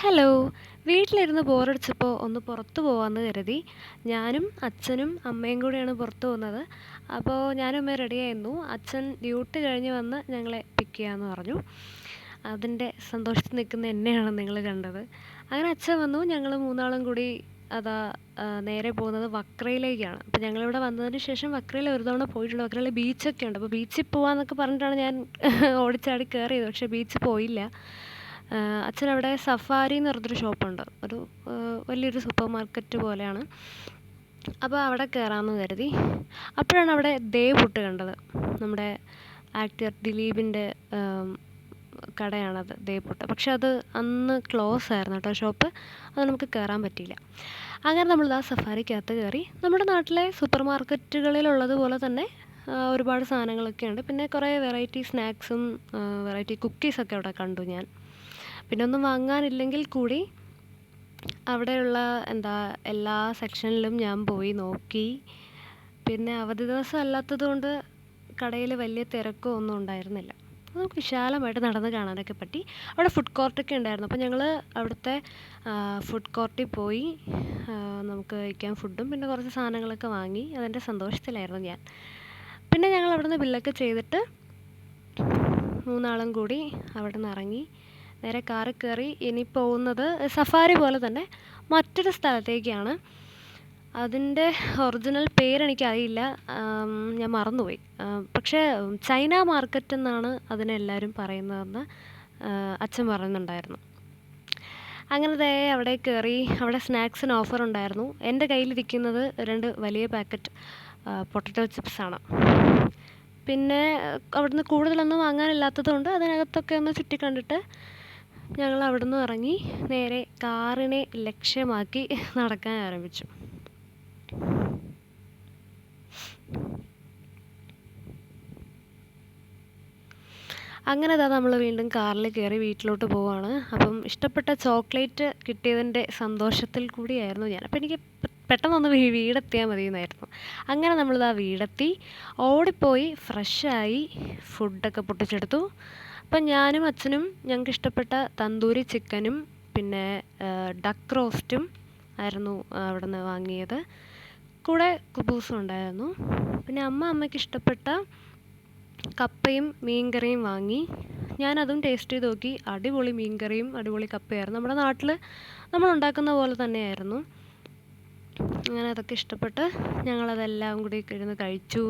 Hello വീട്ടിലിരുന്ന് ബോറടിച്ചപ്പോൾ ഒന്ന് പുറത്തു പോകാമെന്ന് കരുതി. ഞാനും അച്ഛനും അമ്മയും കൂടെയാണ് പുറത്ത് പോകുന്നത്. അപ്പോൾ ഞാനും അമ്മയും റെഡിയായിരുന്നു അച്ഛൻ ഡ്യൂട്ടി കഴിഞ്ഞ് വന്ന് ഞങ്ങളെ പിക്ക് ചെയ്യാമെന്ന് പറഞ്ഞു. അതിന്റെ സന്തോഷത്തിൽ നിൽക്കുന്ന എന്നെയാണ് നിങ്ങൾ കണ്ടത്. അങ്ങനെ അച്ഛൻ വന്നു. ഞങ്ങൾ മൂന്നാളും കൂടി അതാ നേരെ പോകുന്നത് വക്രയിലേക്കാണ്. അപ്പോൾ ഞങ്ങളിവിടെ വന്നതിന് ശേഷം വക്രയിൽ ഒരു തവണ പോയിട്ടുണ്ട് വക്രയിൽ ബീച്ചൊക്കെ ഉണ്ട്. അപ്പോൾ ബീച്ചിൽ പോകാമെന്നൊക്കെ പറഞ്ഞിട്ടാണ് ഞാൻ ഓടിച്ചാടി കയറിയത് പക്ഷേ ബീച്ച് പോയില്ല. അച്ഛനവിടെ സഫാരി എന്ന് പറഞ്ഞൊരു ഷോപ്പുണ്ട്. ഒരു വലിയൊരു സൂപ്പർ മാർക്കറ്റ് പോലെയാണ്. അപ്പോൾ അവിടെ കയറാമെന്ന് കരുതി. അപ്പോഴാണ് അവിടെ ദേവുട്ട് കണ്ടത്. നമ്മുടെ ആക്ടർ ദിലീപിന്റെ കടയാണത് ദേവുട്ട് പക്ഷെ അത് അന്ന് ക്ലോസ് ആയിരുന്നു കേട്ടോ ഷോപ്പ്. അത് നമുക്ക് കയറാൻ പറ്റിയില്ല. അങ്ങനെ നമ്മൾ ആ സഫാരിക്കകത്ത് കയറി. നമ്മുടെ നാട്ടിലെ സൂപ്പർ മാർക്കറ്റുകളിലുള്ളതുപോലെ തന്നെ ഒരുപാട് സാധനങ്ങളൊക്കെ ഉണ്ട് പിന്നെ കുറേ വെറൈറ്റി സ്നാക്സും വെറൈറ്റി കുക്കീസൊക്കെ അവിടെ കണ്ടു ഞാൻ. പിന്നെ ഒന്നും വാങ്ങാനില്ലെങ്കിൽ കൂടി അവിടെയുള്ള എന്താ എല്ലാ സെക്ഷനിലും ഞാൻ പോയി നോക്കി. പിന്നെ അവധി ദിവസം അല്ലാത്തത് കൊണ്ട് കടയിൽ വലിയ തിരക്കോ ഒന്നും ഉണ്ടായിരുന്നില്ല. നമുക്ക് വിശാലമായിട്ട് നടന്ന് കാണാനൊക്കെ പറ്റി. അവിടെ ഫുഡ് കോർട്ടൊക്കെ ഉണ്ടായിരുന്നു. അപ്പോൾ ഞങ്ങൾ അവിടുത്തെ ഫുഡ് കോർട്ടിൽ പോയി നമുക്ക് കഴിക്കാൻ ഫുഡും പിന്നെ കുറച്ച് സാധനങ്ങളൊക്കെ വാങ്ങി. അതിന്റെ സന്തോഷത്തിലായിരുന്നു ഞാൻ. പിന്നെ ഞങ്ങൾ അവിടുന്ന് ബില്ലൊക്കെ ചെയ്തിട്ട് മൂന്നാളും കൂടി അവിടെ നിന്ന് ഇറങ്ങി. നേരെ കാറിൽ കയറി ഇനി പോകുന്നത് സഫാരി പോലെ തന്നെ മറ്റൊരു സ്ഥലത്തേക്കാണ്. അതിന്റെ ഒറിജിനൽ പേരെനിക്കറിയില്ല. ഞാൻ മറന്നുപോയി. പക്ഷേ ചൈന മാർക്കറ്റ് എന്നാണ് അതിനെല്ലാവരും പറയുന്നതെന്ന് അച്ഛൻ പറയുന്നുണ്ടായിരുന്നു. അങ്ങനെ ദേ അവിടെ കയറി അവിടെ സ്നാക്സിന് ഓഫർ ഉണ്ടായിരുന്നു. എന്റെ കയ്യിലിരിക്കുന്നത് രണ്ട് വലിയ പാക്കറ്റ് പൊട്ടറ്റോ ചിപ്സാണ് പിന്നെ അവിടുന്ന് കൂടുതലൊന്നും വാങ്ങാനില്ലാത്തത് കൊണ്ട് അതിനകത്തൊക്കെ ഒന്ന് ചുറ്റി കണ്ടിട്ട് ഞങ്ങൾ അവിടെ നിന്ന് ഇറങ്ങി നേരെ കാറിനെ ലക്ഷ്യമാക്കി നടക്കാൻ ആരംഭിച്ചു. അങ്ങനെ അതാ നമ്മൾ വീണ്ടും കാറിൽ കയറി വീട്ടിലോട്ട് പോവാണ്. അപ്പം ഇഷ്ടപ്പെട്ട ചോക്ലേറ്റ് കിട്ടിയതിന്റെ സന്തോഷത്തിൽ കൂടിയായിരുന്നു ഞാൻ. അപ്പം എനിക്ക് പെട്ടെന്നൊന്ന് വീടെത്തിയാൽ മതി എന്നായിരുന്നു അങ്ങനെ നമ്മളിതാ വീടെത്തി. ഓടിപ്പോയി ഫ്രഷായി ഫുഡൊക്കെ പൊട്ടിച്ചെടുത്തു. അപ്പം ഞാനും അച്ഛനും ഞങ്ങൾക്ക് ഇഷ്ടപ്പെട്ട തന്തൂരി ചിക്കനും പിന്നെ ഡക്ക് റോസ്റ്റും ആയിരുന്നു അവിടെ നിന്ന് വാങ്ങിയത്. കൂടെ കുബൂസും ഉണ്ടായിരുന്നു. പിന്നെ അമ്മ അമ്മയ്ക്ക് ഇഷ്ടപ്പെട്ട കപ്പയും മീൻകറിയും വാങ്ങി. ഞാനതും ടേസ്റ്റ് ചെയ്ത് നോക്കി. അടിപൊളി മീൻകറിയും അടിപൊളി കപ്പയായിരുന്നു. നമ്മുടെ നാട്ടിൽ നമ്മൾ ഉണ്ടാക്കുന്ന പോലെ തന്നെയായിരുന്നു. അങ്ങനെ അതൊക്കെ ഇഷ്ടപ്പെട്ട് ഞങ്ങളതെല്ലാം കൂടി ഇരുന്ന് കഴിച്ചു.